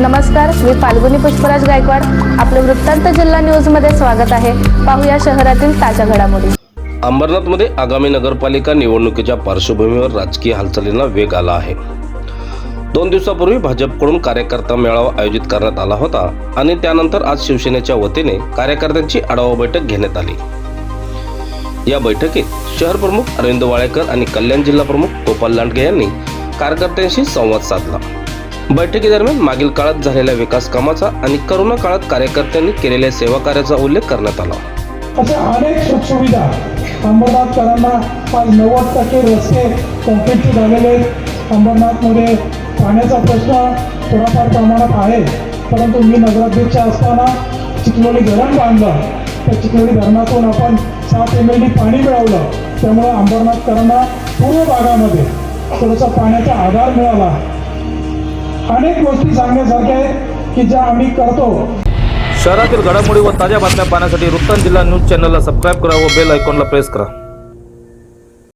नमस्कार मी फाल्गुनी पुष्पराज गायकवाड. आपलं वृत्तांत जिल्हा न्यूजमध्ये स्वागत आहे. पाहूया शहरातील ताज्या घडामोडी. अंबरनाथमध्ये आगामी नगरपालिका निवडणुकीच्या पार्श्वभूमीवर राजकीय हालचालींना वेग आला आहे. दोन दिवसापूर्वी भाजपकडून कार्यकर्ता मेळावा आयोजित करण्यात आला होता आणि त्यानंतर आज शिवसेनेच्या वतीने कार्यकर्त्यांची आढावा बैठक घेण्यात आली. या बैठकीत शहर प्रमुख अरविंद वाळेकर आणि कल्याण जिल्हा प्रमुख गोपाल लांडगे यांनी कार्यकर्त्यांशी संवाद साधला. बैठकीदरम्यान मागील काळात झालेल्या विकास कामाचा आणि करोना काळात कार्यकर्त्यांनी केलेल्या सेवा कार्याचा उल्लेख करण्यात आला. अशा अनेक सुखसुविधा अंबरनाथकरांना आज नव्वद टक्के रस्ते कॉन्क्रीटचे झालेले आहेत. अंबरनाथमध्ये पाण्याचा प्रश्न थोडाफार प्रमाणात आहे. परंतु मी नगराध्यक्ष असताना चिखलोली धरण बांधलं. त्या चिखलोली धरणातून आपण सात एम एल पाणी मिळवलं. त्यामुळे अंबरनाथकरांना पूर्व भागामध्ये थोडासा पाण्याचा आधार मिळाला. अनेक गोष्टी सांगण्यासारख्या आहेत की ज्या आम्ही करतो. शहरातील घडामोडी व ताज्या बातम्या पाहण्यासाठी वृत्तांत जिल्हा न्यूज चॅनलला सबस्क्राईब करा व बेल आयकॉनला प्रेस करा.